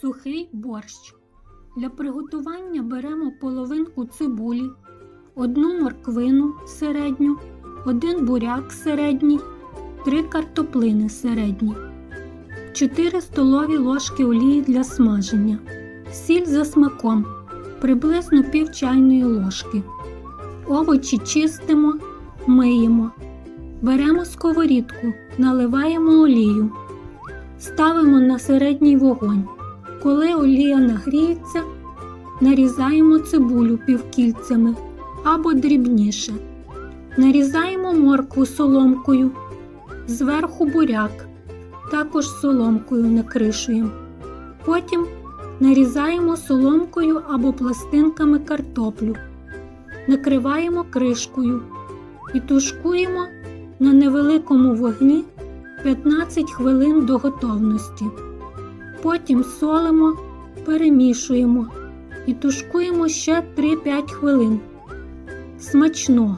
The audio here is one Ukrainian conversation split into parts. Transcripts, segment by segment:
Сухий борщ. Для приготування беремо половинку цибулі, одну морквину середню, один буряк середній, три картоплини середні, 4 столові ложки олії для смаження, сіль за смаком, приблизно пів чайної ложки. Овочі чистимо, миємо. Беремо сковорідку, наливаємо олію. Ставимо на середній вогонь. Коли олія нагріється, нарізаємо цибулю півкільцями або дрібніше. Нарізаємо моркву соломкою, зверху буряк, також соломкою накришуємо. Потім нарізаємо соломкою або пластинками картоплю, накриваємо кришкою і тушкуємо на невеликому вогні 15 хвилин до готовності. Потім солимо, перемішуємо і тушкуємо ще 3-5 хвилин. Смачного.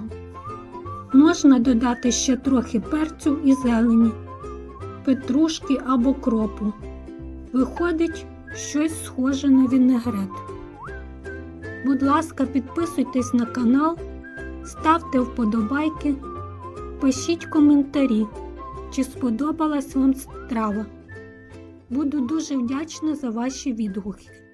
Можна додати ще трохи перцю і зелені, петрушки або кропу. Виходить щось схоже на вінегрет. Будь ласка, підписуйтесь на канал, ставте вподобайки, пишіть коментарі, чи сподобалась вам страва. Буду дуже вдячна за ваші відгуки.